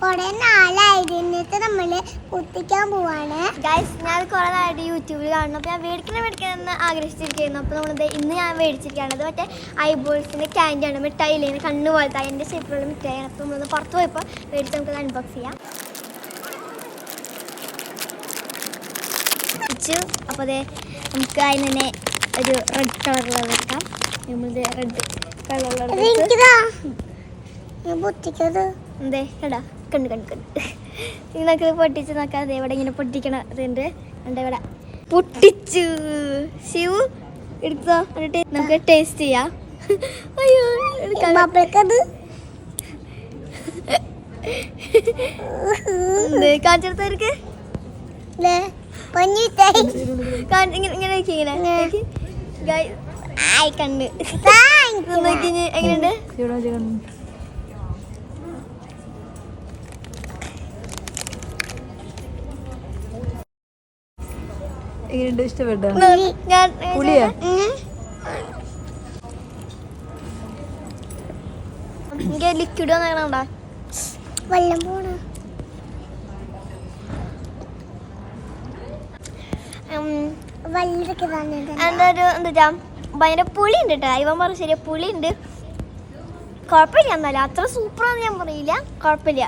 കൊറേ നാളായിട്ട് ഇന്നത്തെ നമ്മൾ കുത്തിക്കാൻ പോവാണ്. ഗൈസ് ഞാൻ കുറെ നാളായിട്ട് യൂട്യൂബിൽ കാണുന്നു. അപ്പോൾ ഞാൻ മേടിക്കണം മേടിക്കണം എന്ന് ആഗ്രഹിച്ചിരിക്കുന്നു. അപ്പോൾ നമ്മളത് ഇന്ന് ഞാൻ മേടിച്ചിരിക്കുകയാണ്. അത് മറ്റേ ഐബോൾസിന്റെ ക്യാൻഡിയാണ് മിഠായില്ലേ കണ്ണ് പോലത്തെ. അതിന്റെ ഷേപ്പിലുള്ള മിഠായിയാണ് അപ്പോൾ നമ്മളൊന്ന് പുറത്ത് പോയപ്പോൾ മേടിച്ച് നമുക്കത് അൺബോക്സ് ചെയ്യാം. അപ്പൊ അപ്പോൾ അതെ നമുക്ക് അതിന് തന്നെ ഒരു റെഡ് കളറുള്ളത് വെക്കാം. നമ്മളിത് റെഡ് എനിക്കിതാ. ഞാൻ പൊട്ടിക്കത് എന്തേ? എടാ കണ്ട് കണ്ട് കണ്ട്. ഇനി നമുക്ക് പൊട്ടിച്ച് നോക്കാം. അതെ ഇവിടെ ഇങ്ങനെ പൊട്ടിക്കണ ഇതുണ്ട്. ഉണ്ട് ഇവിടെ പൊട്ടിച്ചു. ശിവു എടുത്തോ എന്നിട്ട് നമുക്ക് ടേസ്റ്റ് ചെയ്യാം. അയ്യോ കാണിച്ചെടുത്തവർക്ക് ഇങ്ങനെ ഇങ്ങനെ നോക്കി ഇങ്ങനെ ഇങ്ങനെ. ആയി കണ്ട് എങ്ങനെയുണ്ട്? എങ്ങനെയുണ്ട് ഇഷ്ടപ്പെട്ടോ ഞാൻ പുളിയാ? എനിക്ക് ലിക്വിഡ് വെള്ളം പോണ? എന്താ ഭയങ്കര പുളി ഉണ്ട് കേട്ടോ ഇവൻ പറഞ്ഞു ശരിയാ പുളി ഉണ്ട് കുഴപ്പമില്ല എന്നാലും അത്ര സൂപ്പറാന്ന് ഞാൻ പറയില്ല. കുഴപ്പമില്ല.